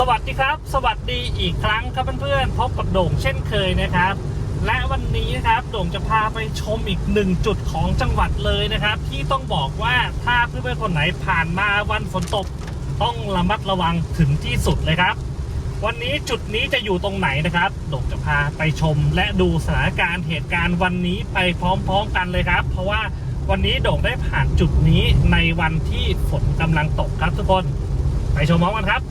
สวัสดีครับ สวัสดีอีกครั้งครับเพื่อนๆพบกับโด่งเช่นเคยนะครับ และวันนี้นะครับโด่งจะพาไปชมอีกหนึ่งจุดของจังหวัดเลยนะครับ ที่ต้องบอกว่าถ้าเพื่อนๆคนไหนผ่านมาวันฝนตก ต้องระมัดระวังถึงที่สุดเลยครับ วันนี้จุดนี้จะอยู่ตรงไหนนะครับโด่งจะพาไปชม และดูสถานการณ์เหตุการณ์วันนี้ไปพร้อมๆกันเลยครับ เพราะว่าวันนี้โด่งได้ผ่านจุดนี้ในวันที่ฝนกำลังตกครับทุกคน ไปชมพร้อมกันครับ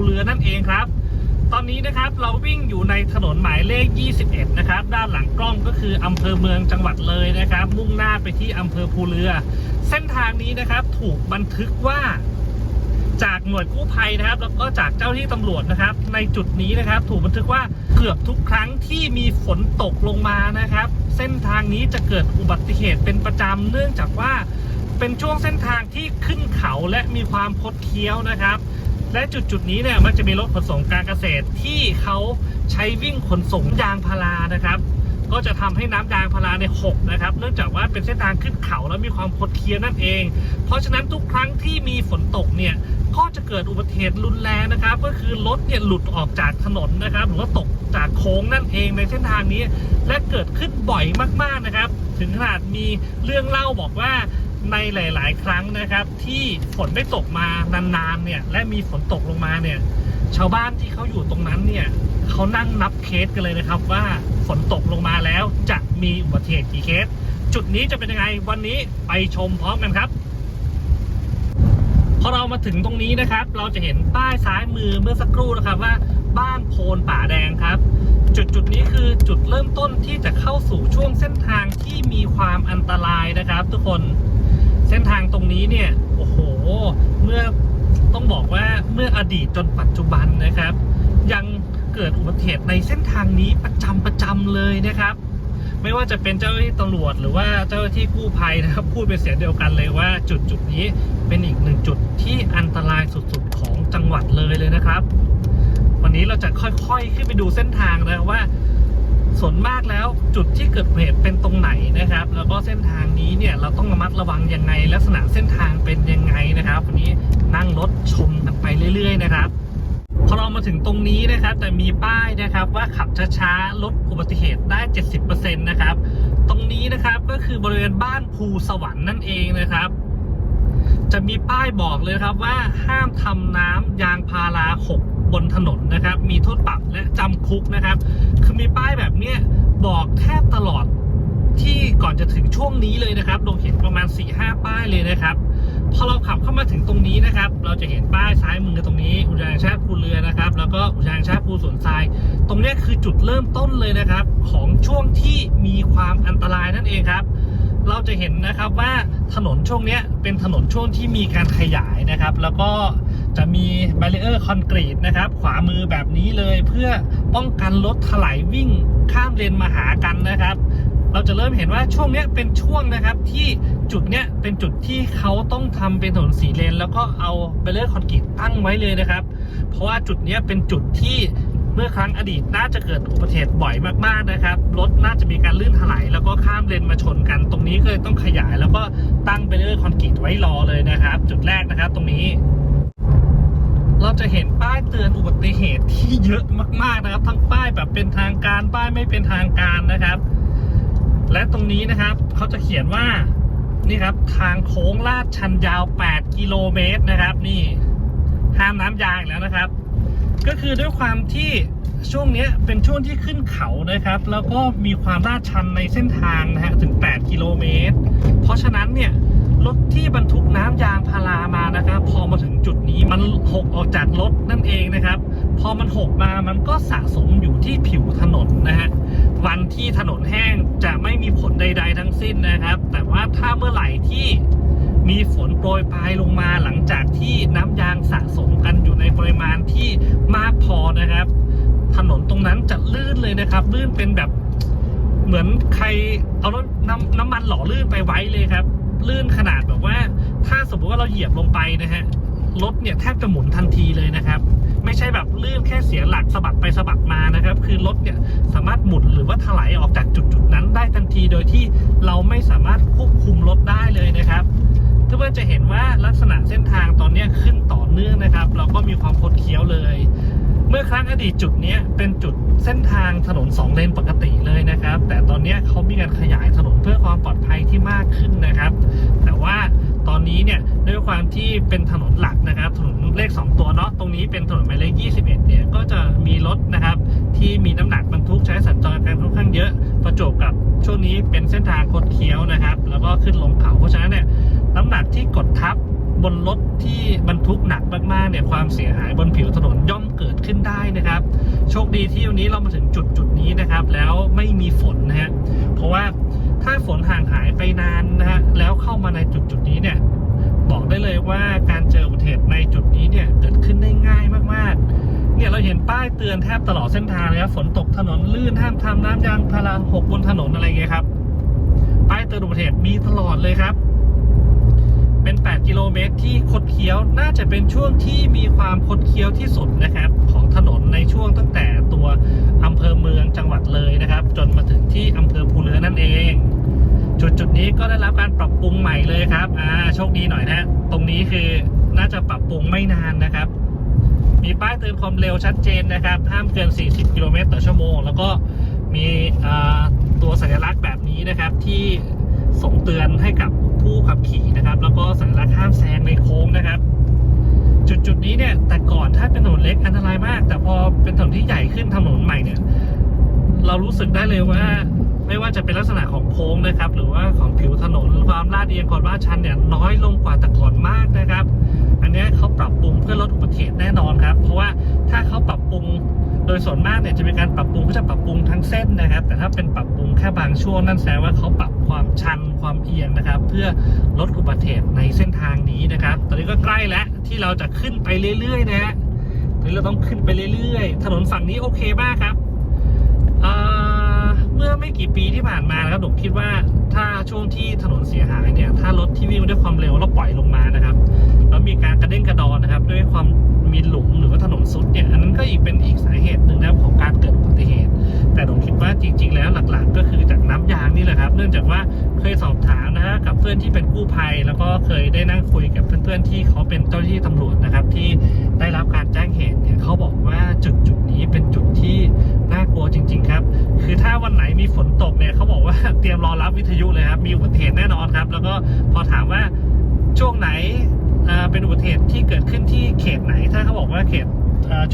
เภอภูเรือนั่นเองครับ ตอนนี้นะครับเราวิ่งอยู่ในถนนหมายเลข 21 นะครับ ด้านหลังกล้องก็คืออำเภอเมืองจังหวัดเลยนะครับ มุ่งหน้าไปที่อำเภอภูเรือ เส้นทางนี้นะครับถูกบันทึกว่าจากหน่วยกู้ภัยนะครับ แล้วก็จากเจ้าหน้าที่ตำรวจนะครับ ในจุดนี้นะครับ ถูกบันทึกว่าเกือบทุกครั้งที่มีฝนตกลงมานะครับ เส้นทางนี้จะเกิดอุบัติเหตุเป็นประจำเนื่องจากว่าเป็นช่วงเส้นทางที่ขึ้นเขาและมีความคดเคี้ยวนะครับ และจุดจุดนี้เนี่ยมันจะมีรถขนส่งการเกษตรที่เขาใช้วิ่งขนส่งยางพารานะครับ ก็จะทำให้น้ำยางพาราเนี่ยหกนะครับ เนื่องจากว่าเป็นเส้นทางขึ้นเขาแล้วมีความคดเคี้ยวนั่นเอง เพราะฉะนั้นทุกครั้งที่มีฝนตกเนี่ยก็จะเกิดอุบัติเหตุรุนแรงนะครับ ก็คือรถเนี่ยหลุดออกจากถนนนะครับ หรือว่าตกจากโค้งนั่นเองในเส้นทางนี้ และเกิดขึ้นบ่อยมากๆนะครับ ถึงขนาดมีเรื่องเล่าบอกว่า ในหลาย ๆ ครั้งนะครับ ที่ฝนไม่ตกมานานๆเนี่ยและมีฝนตกลงมาเนี่ย ชาวบ้านที่เขาอยู่ตรงนั้นเนี่ยเขานั่งนับเคสกันเลยนะครับว่าฝนตกลงมาแล้วจะมีอุบัติเหตุกี่เคส จุดนี้จะเป็นยังไงวันนี้ไปชมพร้อมกันครับพอเรามาถึงตรงนี้นะครับ เราจะเห็นป้ายซ้ายมือเมื่อสักครู่นะครับว่า บ้านโพนป่าแดงครับ จุดจุดนี้คือจุดเริ่มต้นที่จะเข้าสู่ช่วงเส้นทางที่มีความอันตรายนะครับ ทุกคน เส้นทางตรงนี้เนี่ย โอ้โห เมื่อต้องบอกว่าเมื่ออดีตจนปัจจุบันนะครับ ยังเกิดอุบัติเหตุในเส้นทางนี้ประจำประจำเลยนะครับ ไม่ว่าจะเป็นเจ้าหน้าที่ตำรวจหรือว่าเจ้าหน้าที่กู้ภัยนะครับ พูดเป็นเสียงเดียวกันเลยว่าจุดจุดนี้เป็นอีกหนึ่งจุดที่อันตรายสุดๆของจังหวัดเลยเลยนะครับ วันนี้เราจะค่อยๆขึ้นไปดูเส้นทางนะว่า ส่วนมากแล้วจุดที่เกิดเหตุเป็นตรงไหนนะครับ แล้วก็เส้นทางนี้เนี่ยเราต้องระมัดระวังยังไง ลักษณะเส้นทางเป็นยังไงนะครับวันนี้นั่งรถชมกันไปเรื่อย ๆ นะครับพอเรามาถึงตรงนี้นะครับ แต่มีป้ายนะครับว่าขับช้าๆลดอุบัติเหตุได้ 70%นะครับ ตรงนี้นะครับก็คือบริเวณบ้านภูสวรรค์นั่นเองนะครับ จะมีป้ายบอกเลยครับว่าห้ามทำน้ำยางพาราหกบนถนนนะครับ มีโทษปรับและจำคุกนะครับ คือมีป้ายแบบเนี้ยบอกแทบตลอดที่ก่อนจะถึงช่วงนี้เลยนะครับเราเห็นประมาณ4ี่ห้าป้ายเลยนะครับ พอเราขับเข้ามาถึงตรงนี้นะครับ เราจะเห็นป้ายซ้ายมือตรงนี้ อุทยานชาติภูเรือนะครับ แล้วก็อุทยานชาติภูสวนทราย ตรงนี้คือจุดเริ่มต้นเลยนะครับ ของช่วงที่มีความอันตรายนั่นเองครับ เราจะเห็นนะครับว่าถนนช่วงนี้เป็นถนนช่วงที่มีการขยายนะครับ แล้วก็จะมีบ a ร r เออร์คอนกรีตนะครับ ขวามือแบบนี้เลยเพื่อป้องกันรถถลายวิ่งข้ามเลนมาหากันนะครับ เราจะเริ่มเห็นว่าช่วงนี้เป็นช่วงนะครับที่จุดเนี้ยเป็นจุดที่เขาต้องทำเป็นถนนสีเลน แล้วก็เอาเบลเลอร์คอนกรีตตั้งไว้เลยนะครับ เพราะว่าจุดเนี้ยเป็นจุดที่เมื่อครั้งอดีตน่าจะเกิดอุบัติเหตุบ่อยมากๆนะครับรถน่า การลื่นถลายแล้วก็ข้ามเลนมาชนกัน ตรงนี้ก็เลยต้องขยายแล้วก็ตั้งเบลเลอร์คอนกรีตไว้รอเลยนะครับ จุดแรกนะครับตรงนี้ เราจะเห็นป้ายเตือนอุบัติเหตุที่เยอะมากๆนะครับ ทั้งป้ายแบบเป็นทางการป้ายไม่เป็นทางการนะครับ และตรงนี้นะครับเขาจะเขียนว่านี่ครับทางโค้งลาดชันยาว 8 กิโลเมตรนะครับ นี่ห้ามน้ำยางแล้วนะครับ ก็คือด้วยความที่ช่วงนี้เป็นช่วงที่ขึ้นเขานะครับ แล้วก็มีความลาดชันในเส้นทางนะฮะถึง 8 กิโลเมตร เพราะฉะนั้นเนี่ยรถที่บรรทุกน้ำยางพารามานะครับ พอมาถึงจุดนี้มันหกออกจากรถนั่นเองนะครับ พอมันหกมามันก็สะสมอยู่ที่ผิวถนนนะฮะวันที่ถนนแห้งจะไม่มีผลใด ๆ ทั้งสิ้นนะครับ แต่ว่าถ้าเมื่อไหร่ที่ มีฝนโปรยปลายลงมาหลังจากที่น้ำยางสะสมกันอยู่ในปริมาณที่มากพอนะครับ ถนนตรงนั้นจะลื่นเลยนะครับ ลื่นเป็นแบบเหมือนใครเอารถน้ำน้ำมันหล่อลื่นไปไว้เลยครับ ลื่นขนาดแบบว่า ถ้าสมมติว่าเราเหยียบลงไปนะฮะรถเนี่ยแทบจะหมุนทันทีเลยนะครับ ไม่ใช่แบบลื่นแค่เสียหลักสะบัดไปสะบัดมานะครับ คือรถเนี่ยสามารถหมุนหรือว่าถลายออกจากจุดๆนั้นได้ทันทีโดยที่เราไม่สามารถควบคุมรถได้เลยนะครับ ทุกท่านจะเห็นว่าลักษณะเส้นทางตอนนี้ขึ้นต่อเนื่องนะครับ เราก็มีความคดเคี้ยวเลย เมื่อครั้งอดีตจุดนี้เป็นจุดเส้นทางถนนสองเลนปกติเลยนะครับ แต่ตอนนี้เขามีการขยายถนนเพื่อความปลอดภัยที่มากขึ้นนะครับ แต่ว่าตอนนี้เนี่ยด้วยความที่เป็นถนนหลักนะครับถนนเลข 2 ตัวเนาะตรงนี้เป็นถนนหมายเลข 21 เนี่ยก็จะมีรถนะครับ ที่มีน้ำหนักบรรทุกใช้สัญจรกันค่อนข้างเยอะประจบกับช่วงนี้เป็นเส้นทางคดเคี้ยวนะครับ แล้วก็ขึ้นลงเขาเพราะฉะนั้นเนี่ย น้ำหนักที่กดทับบนรถที่บรรทุกหนักมากๆเนี่ยความเสียหายบนผิวถนนย่อมเกิดขึ้นได้นะครับ โชคดีที่วันนี้เรามาถึงจุดจุดนี้นะครับ แล้วไม่มีฝนนะฮะเพราะว่าถ้าฝนห่างหายไปนานนะฮะแล้วเข้ามาในจุดจุดนี้เนี่ยบอกได้เลยว่าการเจออุบัติเหตุในจุดนี้เนี่ยเกิดขึ้นได้ง่ายมากๆ เนี่ยเราเห็นป้ายเตือนแทบตลอดเส้นทางเลยครับฝนตกถนนลื่นห้ามทำน้ำยางพาราหกบนถนนอะไรเงี้ยครับป้ายเตือนอุบัติเหตุมีตลอดเลยครับ เป็น 8 กิโลเมตรที่คดเคี้ยวน่าจะเป็นช่วงที่มีความคดเคี้ยวที่สุดนะครับ ของถนนในช่วงตั้งแต่ตัวอำเภอเมืองจังหวัดเลยนะครับ จนมาถึงที่อำเภอภูเรือนั่นเอง จุดจุดนี้ก็ได้รับการปรับปรุงใหม่เลยครับอ่าโชคดีหน่อยนะตรงนี้คือน่าจะปรับปรุงไม่นานนะครับ มีป้ายเตือนความเร็วชัดเจนนะครับห้ามเกิน 40 กิโลเมตรต่อชั่วโมง แล้วก็มีตัวสัญลักษณ์แบบนี้นะครับที่ ส่งเตือนให้กับผู้ขับขี่นะครับ แล้วก็สัญลักษณ์ห้ามแซงในโค้งนะครับ จุดจุดนี้เนี่ยแต่ก่อนถ้าเป็นถนนเล็กอันตรายมาก แต่พอเป็นถนนที่ใหญ่ขึ้นถนนใหม่เนี่ย เรารู้สึกได้เลยว่า ไม่ว่าจะเป็นลักษณะของโค้งนะครับ หรือว่าของผิวถนนความลาดเอียงความลาดชันเนี่ยน้อยลงกว่าแต่ก่อนมากนะครับ อันนี้เขาปรับปรุงเพื่อลดอุบัติเหตุแน่นอนครับ เพราะว่าถ้าเขาปรับปรุงโดยส่วนมากเนี่ยจะมีการปรับปรุงเขาจะปรับปรุงทั้งเส้นนะครับ แต่ถ้าเป็นปรับปรุงแค่บางช่วงนั่นแสดงว่าเขาปรับความชันความเอียงนะครับ เพื่อลดอุบัติเหตุในเส้นทางนี้นะครับ ตอนนี้ก็ใกล้แล้วที่เราจะขึ้นไปเรื่อยๆนะฮะตอนนี้เราต้องขึ้นไปเรื่อยๆ ถนนฝั่งนี้โอเคมากครับ เมื่อไม่กี่ปีที่ผ่านมานะครับผมคิดว่าถ้าช่วงที่ถนนเสียหายเนี่ย ถ้ารถที่วิ่งด้วยความเร็วแล้วปล่อยลงมานะครับ แล้วมีการกระเด้งกระดอนนะครับ ด้วยความมีหลุมหรือว่าถนนซุดเนี่ย อันนั้นก็อีกเป็นอีกสาเหตุหนึ่งนะครับของการเกิดอุบัติเหตุ แต่ผมคิดว่าจริง ๆ แล้วหลักๆ ก็คือจากน้ำยางนี่แหละครับ เนื่องจากว่าเคยสอบถามนะฮะกับเพื่อนที่เป็นกู้ภัย แล้วก็เคยได้นั่งคุยกับเพื่อนๆที่เขาเป็นเจ้าหน้าที่ตำรวจนะครับ ที่ได้รับการแจ้งเหตุเนี่ยเขาบอกว่าจุดจุดนี้เป็นจุดที่น่ากลัวจริง ๆ ครับ คือถ้าวันไหนมีฝนตกเนี่ยเขาบอกว่าเตรียมรอรับวิทยุเลยครับมีอุบัติเหตุแน่นอนครับ แล้วก็พอถามว่าช่วงไหนเป็นอุบัติเหตุที่เกิดขึ้นที่เขตไหน ถ้าเขาบอกว่าเขต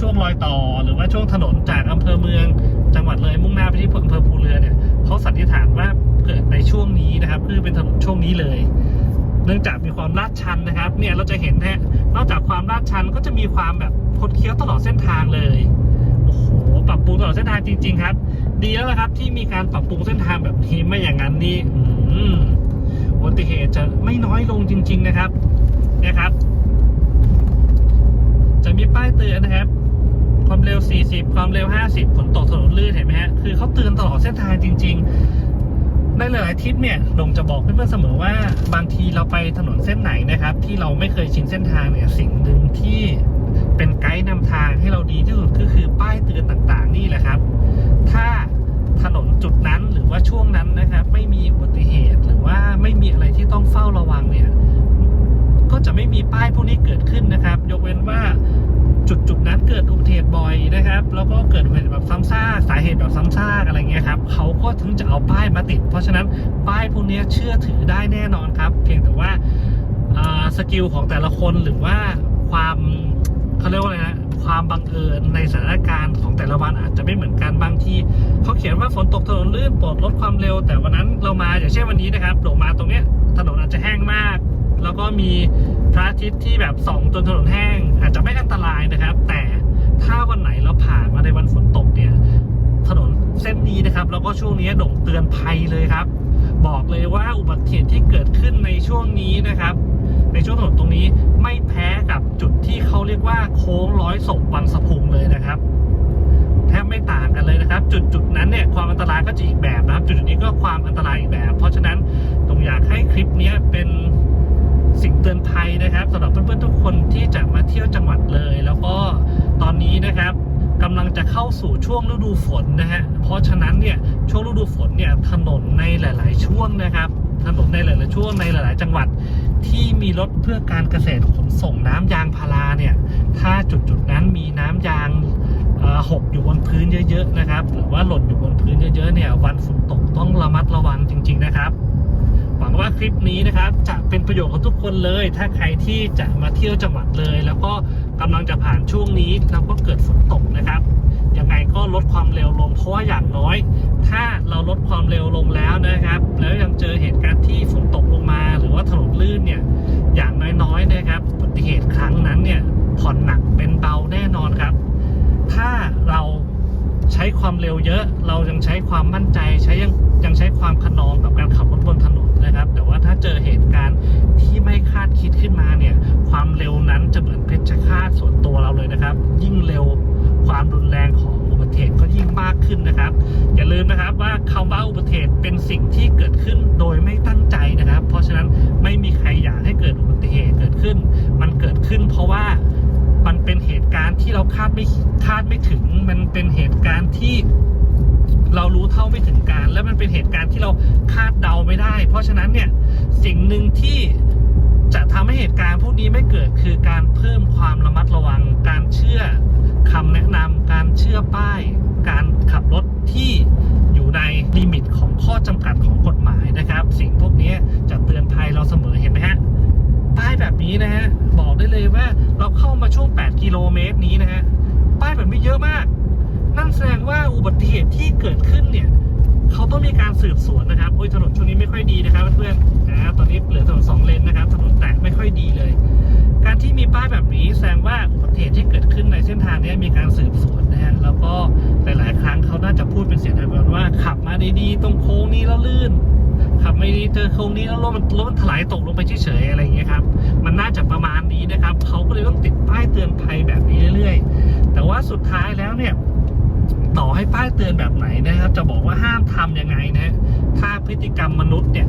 ช่วงรอยต่อหรือว่าช่วงถนนจากอำเภอเมือง จังหวัดเลยมุ่งหน้าไปที่อำเภอภูเรือเนี่ยเขาสันนิษฐานว่าเกิดในช่วงนี้นะครับคือเป็นถนนช่วงนี้เลย เนื่องจากมีความลาดชันนะครับ เนี่ยเราจะเห็นนะฮะนอกจากความลาดชันก็จะมีความแบบคดเคี้ยวตลอดเส้นทางเลยโอ้โหปรับปรุงตลอดเส้นทางจริง ๆ ครับ ดีแล้วนะครับที่มีการปรับปรุงเส้นทางแบบนี้ไม่อย่างนั้นนี่อุบัติเหตุจะไม่น้อยลงจริง ๆ นะครับนี่ยครับ ป้ายเตือนนะครับ ความเร็ว 40 ความเร็ว 50ฝนตกถนนลื่นเห็นไหมฮะ คือเขาเตือนตลอดเส้นทางจริง ๆ ในหลายๆทริปเนี่ยดงจะบอกเพื่อนๆเสมอว่าบางทีเราไปถนนเส้นไหนนะครับ ที่เราไม่เคยชินเส้นทางเนี่ยสิ่งหนึ่งที่เป็นไกด์นำทางให้เราดีที่สุดก็คือป้ายเตือนต่างๆ นี่แหละครับ ถ้าถนนจุดนั้นหรือว่าช่วงนั้นนะครับ ไม่มีอุบัติเหตุหรือว่าไม่มีอะไรที่ต้องเฝ้าระวังเนี่ย ก็จะไม่มีป้ายพวกนี้เกิดขึ้นนะครับ ยกเว้นว่า จุดๆนั้นเกิดอุบัติเหตุบ่อยนะครับ แล้วก็เกิดอุบัติเหตุแบบซ้ำซากสาเหตุแบบซ้ำซากอะไรเงี้ยครับเขาก็ถึงจะเอาป้ายมาติด เพราะฉะนั้นป้ายพวกนี้เชื่อถือได้แน่นอนครับ เพียงแต่ว่าสกิลของแต่ละคนหรือว่าความเขาเรียกว่าอะไรนะความบังเอิญในสถานการณ์ของแต่ละวันอาจจะไม่เหมือนกันบางทีเขาเขียนว่าฝนตกถนนลื่นโปรดลดความเร็ว แต่วันนั้นเรามาอย่างเช่นวันนี้นะครับลงมาตรงเนี้ยถนนอาจจะแห้งมาก แล้วก็มี พระอาทิตย์ที่แบบส่องจนถนนแห้ง อาจจะไม่อันตรายนะครับ แต่ถ้าวันไหนเราผ่านมาในวันฝนตกเนี่ย ถนนเส้นนี้นะครับ แล้วก็ช่วงนี้โด่งเตือนภัยเลยครับ บอกเลยว่าอุบัติเหตุที่เกิดขึ้นในช่วงนี้นะครับ ในช่วงถนนตรงนี้ไม่แพ้กับจุดที่เขาเรียกว่าโค้งร้อยศพวันสะพุงเลยนะครับแทบไม่ต่างกันเลยนะครับ จุดจุดนั้นเนี่ยความอันตรายก็จะอีกแบบนะครับ จุดนี้ก็ความอันตรายอีกแบบ เพราะฉะนั้นผมอยากให้คลิปนี้เป็น สิ่งเตือนภัยนะครับสำหรับเพื่อนๆทุกคนที่จะมาเที่ยวจังหวัดเลย แล้วก็ตอนนี้นะครับกำลังจะเข้าสู่ช่วงฤดูฝนนะฮะเพราะฉะนั้นเนี่ยช่วงฤดูฝนเนี่ยถนนในหลาย ๆ ช่วงนะครับ ถนนในหลาย ๆ ช่วงในหลาย ๆ จังหวัดที่มีรถเพื่อการเกษตรขนส่งน้ำยางพาราเนี่ยถ้าจุดจุดๆนั้นมีน้ำยางหกอยู่บนพื้นเยอะ ๆ นะครับ หรือว่าหล่นอยู่บนพื้นเยอะ ๆ เนี่ยวันฝนตกต้องระมัดระวังจริง ๆ นะครับ ว่าคลิปนี้นะครับจะเป็นประโยชน์กับทุกคนเลย ถ้าใครที่จะมาเที่ยวจังหวัดเลย แล้วก็กำลังจะผ่านช่วงนี้แล้วก็เกิดฝนตกนะครับยังไงก็ลดความเร็วลงเพราะว่าอย่างน้อย ถ้าเราลดความเร็วลงแล้วนะครับ แล้วยังเจอเหตุการณ์ที่ฝนตกลงมา หรือว่าถนนลื่นเนี่ยอย่างน้อยๆนะครับอุบัติเหตุครั้งนั้นเนี่ยผ่อนหนักเป็นเบาแน่นอนครับ ถ้าเราใช้ความเร็วเยอะ เรายังใช้ความมั่นใจ ใช้ยังยังใช้ความขนองกับการขับรถบนถนนนะครับ แต่ว่าถ้าเจอเหตุการณ์ที่ไม่คาดคิดขึ้นมาเนี่ย ความเร็วนั้นจะเหมือนเพชฌฆาตส่วนตัวเราเลยนะครับ ยิ่งเร็วความรุนแรงของอุบัติเหตุก็ยิ่งมากขึ้นนะครับ อย่าลืมนะครับว่าคำว่าอุบัติเหตุเป็นสิ่งที่เกิดขึ้นโดยไม่ตั้งใจ การณ์ที่เราคาดไม่คาดไม่ถึง มันเป็นเหตุการณ์ที่เรารู้เท่าไม่ถึงการ และมันเป็นเหตุการณ์ที่เราคาดเดาไม่ได้ เพราะฉะนั้นเนี่ยสิ่งหนึ่งที่จะทำให้เหตุการณ์พวกนี้ไม่เกิดคือการเพิ่มความระมัดระวัง การเชื่อคำแนะนำการเชื่อป้าย การขับรถที่อยู่ในลิมิตของข้อจำกัดของกฎหมายนะครับ สิ่งพวกนี้จะเตือนภัยเราเสมอเห็นไหมฮะป้ายแบบนี้นะฮะบอกได้เลยว่าเราเข้ามาช่วง8 กิโลเมตรนี้นะฮะ ป้ายแบบนี้เยอะมาก นั่นแสดงว่าอุบัติเหตุที่เกิดขึ้นเนี่ย เขาต้องมีการสืบสวนนะครับโอ้ยถนนช่วงนี้ไม่ค่อยดีนะครับเพื่อนนะตอนนี้เหลือถนนสองเลนนะครับ ถนนแตกไม่ค่อยดีเลย การที่มีป้ายแบบนี้แสดงว่าอุบัติเหตุที่เกิดขึ้นในเส้นทางนี้มีการสืบสวนนะฮะ แล้วก็หลาย ๆ ครั้งเขาน่าจะพูดเป็นเสียงเดียวกันว่าขับมาดี ๆ ตรงโค้งนี้แล้วลื่น ขับไม่ดีเจอโค้งนี้แล้วรถมันรถมันถลายตกลงไปเฉยๆอะไรอย่างเงี้ยครับ มันน่าจะประมาณนี้นะครับเขาก็เลยต้องติดป้ายเตือนภัยแบบนี้เรื่อยๆ แต่ว่าสุดท้ายแล้วเนี่ยต่อให้ป้ายเตือนแบบไหนนะครับ จะบอกว่าห้ามทำยังไงนะถ้าพฤติกรรมมนุษย์เนี่ย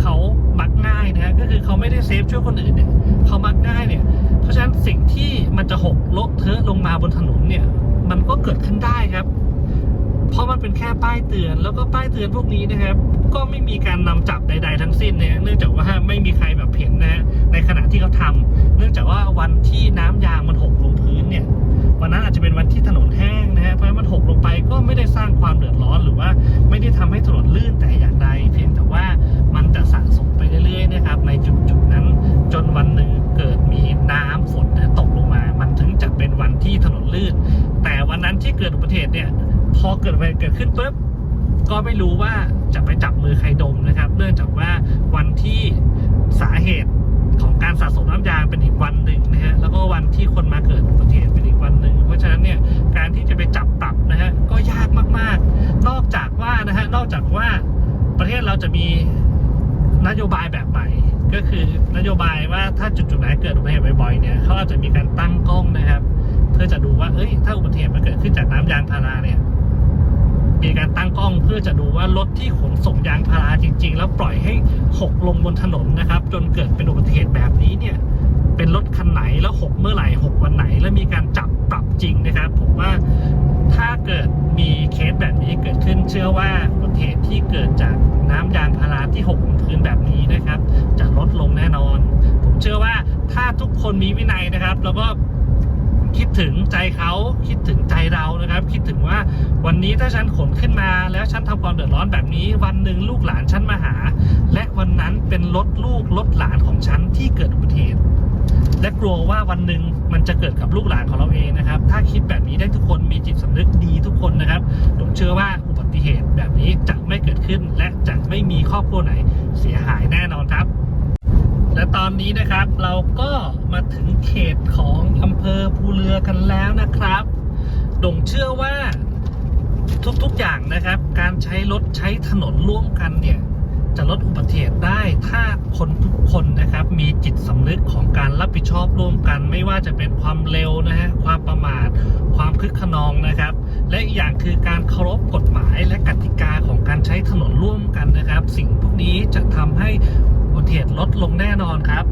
เขามักง่ายนะก็คือเขาไม่ได้เซฟช่วยคนอื่นเนี่ยเขามักง่ายเนี่ย เพราะฉะนั้นสิ่งที่มันจะหกลกเทอะลงมาบนถนนเนี่ย มันก็เกิดขึ้นได้ครับ เพราะมันเป็นแค่ป้ายเตือน แล้วก็ป้ายเตือนพวกนี้นะครับ ก็ไม่มีการนำจับใด ๆ ทั้งสิ้นเนี่ยเนื่องจากว่าไม่มีใครแบบเห็นนะฮะในขณะที่เขาทำเนื่องจากว่าวันที่น้ำยางมันหกลงพื้นเนี่ยวันนั้นอาจจะเป็นวันที่ถนนแห้งนะฮะเพราะมันหกลงไปก็ไม่ได้สร้างความเดือดร้อนหรือว่าไม่ได้ทำให้ถนนลื่นแต่อย่างใด เพียงแต่ว่ามันจะสะสมไปเรื่อยๆนะครับในจุดๆนั้นจนวันหนึ่งเกิดมีน้ำฝนตก จะเป็นวันที่ถนนลื่น แต่วันนั้นที่เกิดอุบัติเหตุเนี่ย พอเกิดอุบัติเกิดขึ้นปุ๊บก็ไม่รู้ว่าจะไปจับมือใครดมนะครับ เนื่องจากว่าวันที่สาเหตุของการสะสมน้ำยางเป็นอีกวันหนึ่งนะฮะ แล้วก็วันที่คนมาเกิดอุบัติเหตุเป็นอีกวันหนึ่ง เพราะฉะนั้นเนี่ย การที่จะไปจับปรับนะฮะ ก็ยากมากๆ นอกจากว่านะฮะ นอกจากว่าประเทศเราจะมีนโยบายแบบใหม่ ก็คือนโยบายว่าถ้าจุดๆไหนเกิดอุบัติเหตุบ่อยๆเนี่ยเขาอาจจะมีการตั้งกล้องนะครับ เพื่อจะดูว่าเอ้ยถ้าอุบัติเหตุมันเกิดขึ้นจากน้ำยางพาราเนี่ยมีการตั้งกล้องเพื่อจะดูว่ารถที่ขนส่งยางพาราจริง ๆ แล้วปล่อยให้หกลงบนถนนนะครับ จนเกิดเป็นอุบัติเหตุแบบนี้เนี่ยเป็นรถคันไหนแล้วหกเมื่อไหร่หกวันไหน แล้วมีการจับปรับจริงนะครับ ผมว่า ถ้าเกิดมีเคสแบบนี้เกิดขึ้นเชื่อว่าอุบัติเหตุที่เกิดจากน้ำยางพาราที่หกลงพื้นแบบนี้นะครับ จะลดลงแน่นอน ผมเชื่อว่าถ้าทุกคนมีวินัยนะครับ แล้วก็คิดถึงใจเขาคิดถึงใจเรานะครับ คิดถึงว่าวันนี้ถ้าฉันขนขึ้นมา แล้วฉันทำความเดือดร้อนแบบนี้ วันหนึ่งลูกหลานฉันมาหา และวันนั้นเป็นรถลูกรถหลานของฉันที่เกิดอุบัติเหตุ และกลัวว่าวันหนึ่งมันจะเกิดกับลูกหลานของเราเองนะครับ ถ้าคิดแบบนี้ได้ทุกคนมีจิตสำนึกดีทุกคนนะครับผมเชื่อว่าอุบัติเหตุแบบนี้จะไม่เกิดขึ้น และจะไม่มีครอบครัวไหนเสียหายแน่นอนครับ และตอนนี้นะครับเราก็มาถึงเขตของอำเภอภูเรือกันแล้วนะครับดงเชื่อว่าทุกๆอย่างนะครับ การใช้รถใช้ถนนร่วมกันเนี่ยจะลดอุบัติเหตุได้ถ้าคนทุก คนนะครับมีจิตสำนึกของการรับผิดชอบร่วมกัน ไม่ว่าจะเป็นความเร็วนะฮะความประมาท ความคึกขนองนะครับ และอีกอย่างคือการเคารพกฎหมายและกติกาของการใช้ถนนร่วมกันนะครับ สิ่งพวกนี้จะทำให้อุบัติเหตุลดลงแน่นอนครับ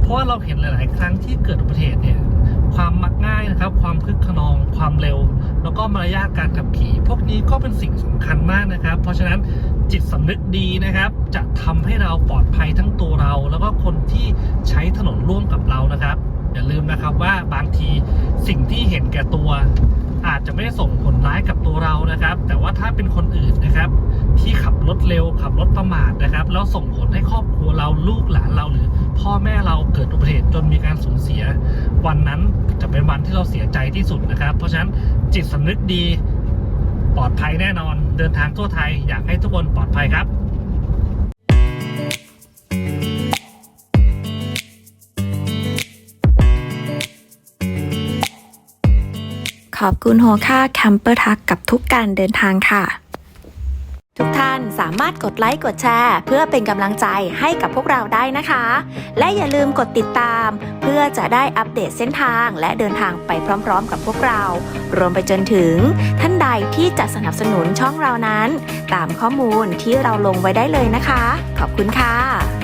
เพราะว่าเราเห็นหลาย ๆ ครั้งที่เกิดอุบัติเหตุเนี่ยความมักง่ายนะครับ ความคึกขนอง ความเร็ว แล้วก็มารยาทการขับขี่ พวกนี้ก็เป็นสิ่งสำคัญมากนะครับ เพราะฉะนั้นจิตสำนึกดีนะครับ จะทำให้เราปลอดภัยทั้งตัวเรา แก่ตัว อาจจะไม่ได้ส่งผลร้ายกับตัวเรานะครับ แต่ว่าถ้าเป็นคนอื่นนะครับ ที่ขับรถเร็วขับรถประมาทนะครับ แล้วส่งผลให้ครอบครัวเราลูกหลานเราหรือ พ่อแม่เราเกิดอุบัติเหตุจนมีการสูญเสีย วันนั้นจะเป็นวันที่เราเสียใจที่สุดนะครับ เพราะฉะนั้นจิตสำนึกดีปลอดภัยแน่นอน เดินทางทั่วไทยอยากให้ทุกคนปลอดภัยครับ อบคุณโฮค่าแคมเปอร์ทักกับทุกการเดินทางค่ะ ทุกท่านสามารถกดไลค์กดแชร์ เพื่อเป็นกำลังใจให้กับพวกเราได้นะคะ และอย่าลืมกดติดตาม เพื่อจะได้อัปเดตเส้นทางและเดินทางไปพร้อม ๆ กับพวกเรา รวมไปจนถึงท่านใดที่จะสนับสนุนช่องเรานั้น ตามข้อมูลที่เราลงไว้ได้เลยนะคะ ขอบคุณค่ะ